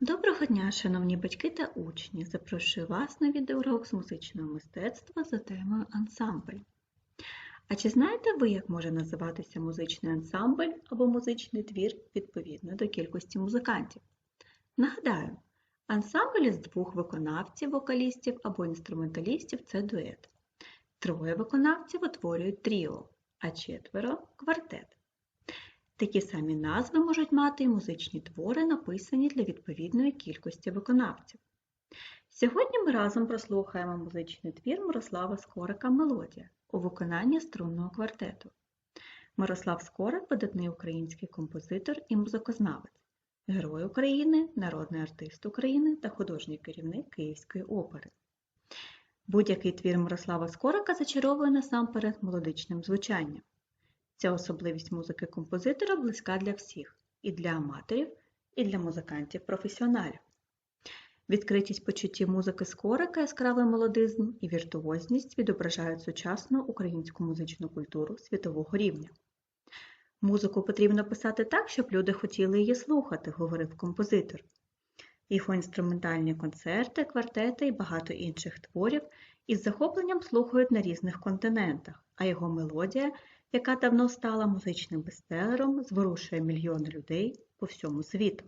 Доброго дня, шановні батьки та учні! Запрошую вас на відеоурок з музичного мистецтва за темою ансамбль. А чи знаєте ви, як може називатися музичний ансамбль або музичний твір відповідно до кількості музикантів? Нагадаю, ансамбль із двох виконавців, вокалістів або інструменталістів це дует. Троє виконавців утворюють тріо, а четверо квартет. Такі самі назви можуть мати і музичні твори, написані для відповідної кількості виконавців. Сьогодні ми разом прослухаємо музичний твір Мирослава Скорика Мелодія у виконанні струнного квартету. Мирослав Скорик видатний український композитор і музикознавець, Герой України, народний артист України та художній керівник Київської опери. Будь-який твір Мирослава Скорика зачаровує насамперед мелодичним звучанням. Ця особливість музики композитора близька для всіх і для аматорів, і для музикантів-професіоналів. Відкритість почуттів музики скорика, яскравий мелодизм і віртуозність відображають сучасну українську музичну культуру світового рівня. Музику потрібно писати так, щоб люди хотіли її слухати, говорив композитор. Його інструментальні концерти, квартети і багато інших творів із захопленням слухають на різних континентах, а його мелодія яка давно стала музичним бестселером, зворушує мільйони людей по всьому світу.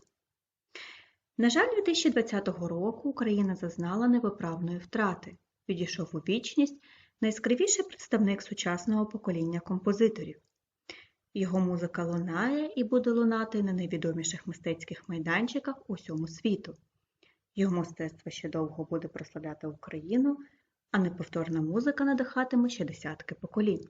На жаль, 2020 року Україна зазнала невиправної втрати, відійшов у вічність найскравіший представник сучасного покоління композиторів. Його музика лунає і буде лунати на найвідоміших мистецьких майданчиках усьому світу. Його мистецтво ще довго буде прославляти Україну, а неповторна музика надихатиме ще десятки поколінь.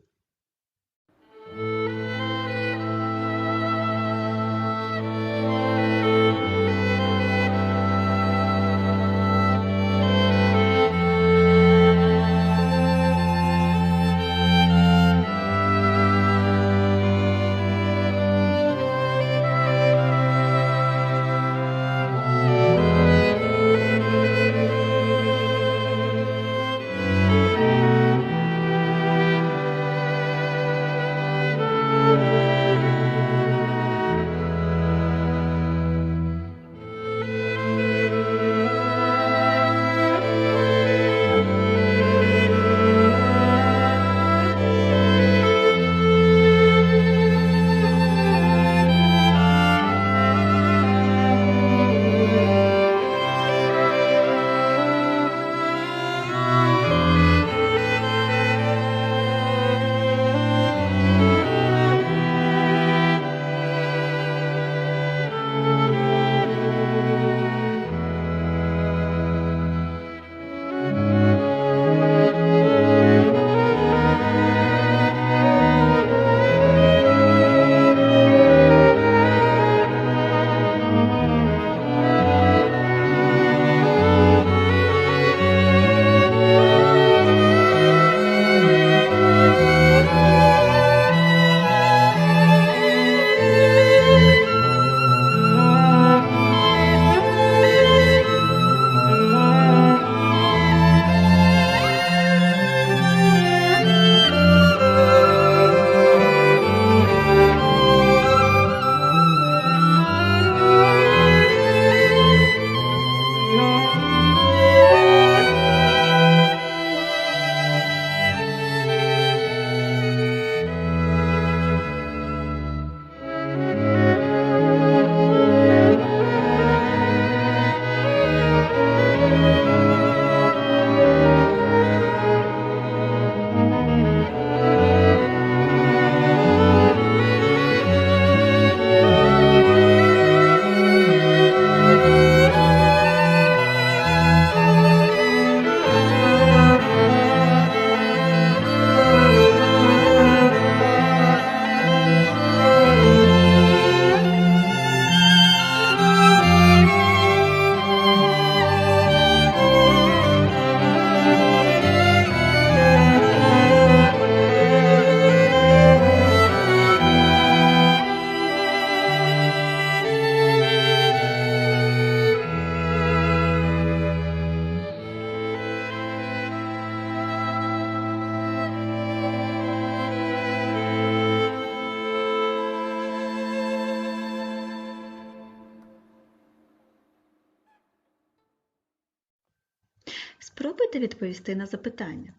Спробуйте відповісти на запитання.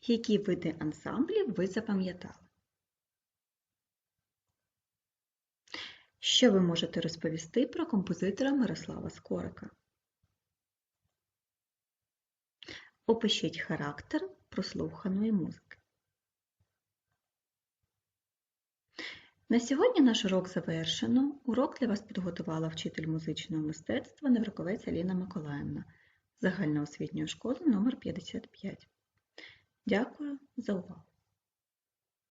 Які види ансамблів ви запам'ятали? Що ви можете розповісти про композитора Мирослава Скорика? Опишіть характер прослуханої музики. На сьогодні наш урок завершено. Урок для вас підготувала вчитель музичного мистецтва Невраковець Аліна Миколаївна загальноосвітньої школи номер 55 Дякую за увагу!